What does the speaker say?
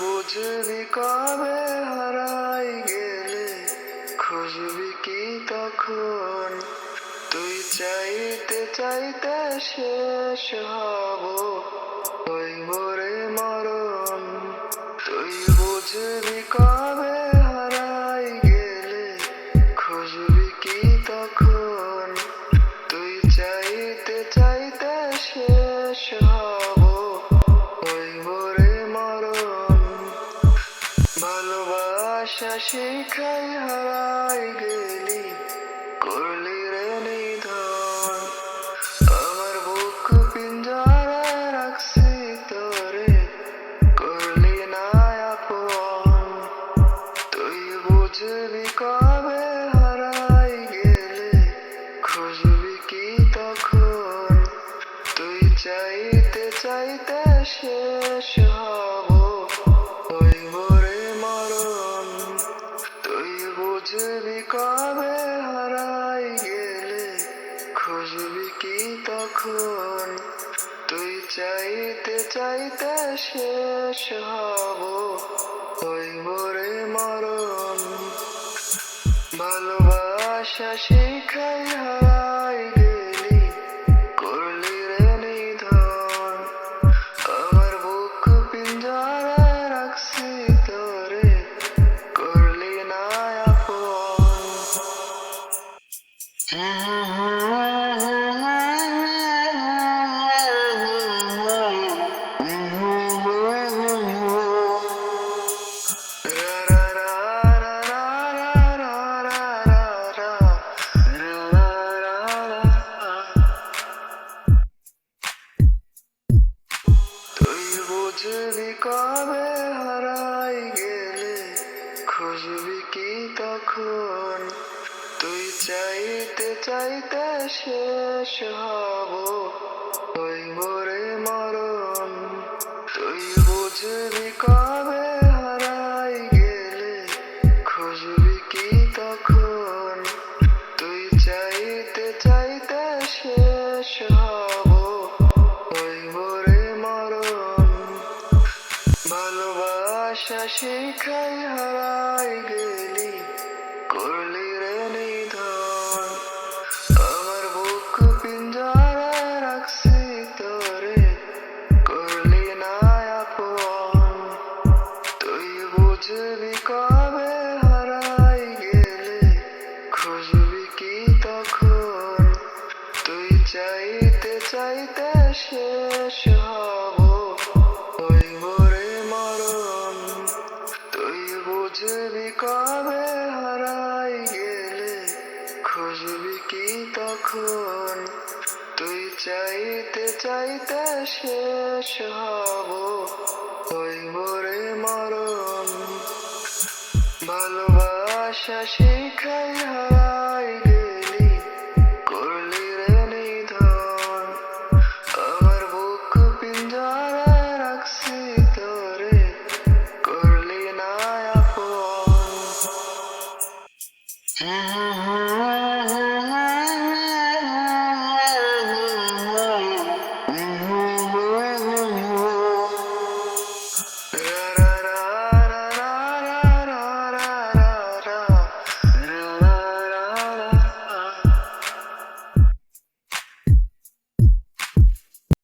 বুঝবি কবে হারাই গেলে খুঁজবি কি তখন? তুই চাইতে চাইতে শেষ হব শিখাই হারাই গেলি। করলি রে নিধন। আমার বুক পিঞ্জরা রাখছি তোরে। করলি না আপন। তুই বুঝবি কবে হারাই গেলে? খুঁজবি কি তখন? তুই চাইতে চাইতে শেষ হব তখন তুই চাইতে চাইতে শেষ হব। ওই ভোরে মরণ। ভালোবাসা শিখাই হারাই গেলি, করলি রে নিধন। আমার বুক পিঞ্জরা রাখছি তোরে, করলি না আপন। খুঁজবি কি তখন তুই চাইতে চাইতে শেষ হব। ওই ভোরে মরণ। তুই বুঝবি কবে হারাই গেলে? খুঁজবি তখন? তুই চাইতে চাইতে শেষ শিখাই হারাই গেলি, করলি রে নিধন। আমার বুক পিঞ্জরা রাখছি তোরে, করলি না আপন। তুই বুঝবি কবে হারাই গেলে, খুঁজবি কি তখন? তুই চাইতে চাইতে শেষ হব কবে হারাই গেলে খুঁজবি কি তখন? তুই চাইতে চাইতে শেষ হব ওই মরে মরণ। ভালোবাসা শিখাই হারাই করলি না আপন